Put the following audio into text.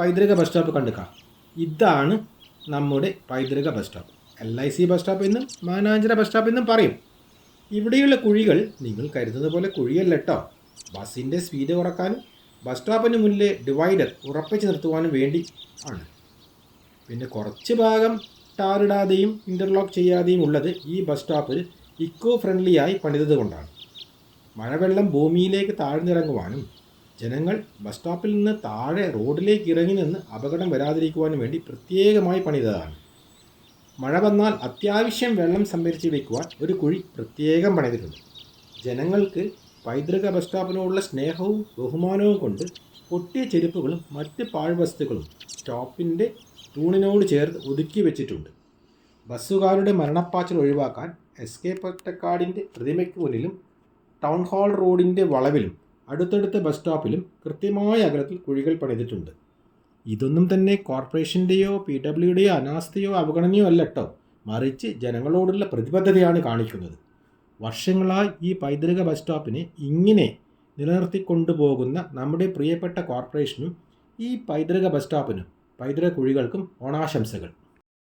പൈതൃക bus stop കണ്ടുക്കാം. ഇതാണ് നമ്മുടെ പൈതൃക bus stop L I C bus stop എന്നും മാനാഞ്ചിറ ബസ് സ്റ്റോപ്പ് എന്നും പറയും. ഇവിടെയുള്ള കുഴികൾ നിങ്ങൾ കരുതുന്ന പോലെ കുഴിയല്ല കേട്ടോ ബസ്സിന്റെ സ്പീഡ് കുറക്കാനും ബസ് സ്റ്റോപ്പിന് മുന്നിലെ ഡിവൈഡർ ഉറപ്പിച്ച് നിർത്തുവാനും വേണ്ടി ആണ്. പിന്നെ കുറച്ച് ഭാഗം ടാറിടാതെയും ഇന്റർലോക്ക് ചെയ്യാതെയും ഉള്ളത് ഈ ബസ് സ്റ്റോപ്പ് ഇക്കോ ഫ്രണ്ട്ലിയായി പണിതത് കൊണ്ടാണ്. മഴവെള്ളം ഭൂമിയിലേക്ക് താഴ്ന്നിറങ്ങുവാനും ജനങ്ങൾ ബസ് സ്റ്റോപ്പിൽ നിന്ന് താഴെ റോഡിലേക്ക് ഇറങ്ങി നിന്ന് അപകടം വരാതിരിക്കുവാനും വേണ്ടി പ്രത്യേകമായി പണിതതാണ്. മഴ വന്നാൽ അത്യാവശ്യം വെള്ളം സംഭരിച്ച് വയ്ക്കുവാൻ ഒരു കുഴി പ്രത്യേകം പണിതിട്ടുണ്ട്. ജനങ്ങൾക്ക് പൈതൃക ബസ് സ്റ്റോപ്പിനോടുള്ള സ്നേഹവും ബഹുമാനവും കൊണ്ട് പൊട്ടിയ ചെരുപ്പുകളും മറ്റ് പാഴ്വസ്തുക്കളും സ്റ്റോപ്പിന്റെ തൂണിനോട് ചേർത്ത് ഒതുക്കി വെച്ചിട്ടുണ്ട്. ബസ്സുകാരുടെ മരണപ്പാച്ചൽ ഒഴിവാക്കാൻ എസ് കെ പൊറ്റക്കാടിന്റെ പ്രതിമയ്ക്ക് മുന്നിലും ടൗൺ ഹാൾ റോഡിന്റെ വളവിലും അടുത്തടുത്ത ബസ് സ്റ്റോപ്പിലും കൃത്യമായ അകലത്തിൽ കുഴികൾ പണിതിട്ടുണ്ട്. ഇതൊന്നും തന്നെ കോർപ്പറേഷന്റെയോ പി ഡബ്ല്യുടെയോ അനാസ്ഥയോ അവഗണനയോ അല്ല കേട്ടോ മറിച്ച് ജനങ്ങളോടുള്ള പ്രതിബദ്ധതയാണ് കാണിക്കുന്നത്. വർഷങ്ങളായി ഈ പൈതൃക ബസ് സ്റ്റോപ്പിനെ ഇങ്ങനെ നിലനിർത്തിക്കൊണ്ടുപോകുന്ന നമ്മുടെ പ്രിയപ്പെട്ട കോർപ്പറേഷനും ഈ പൈതൃക ബസ് സ്റ്റോപ്പിനും പൈതൃക കുഴികൾക്കും ഓണാശംസകൾ.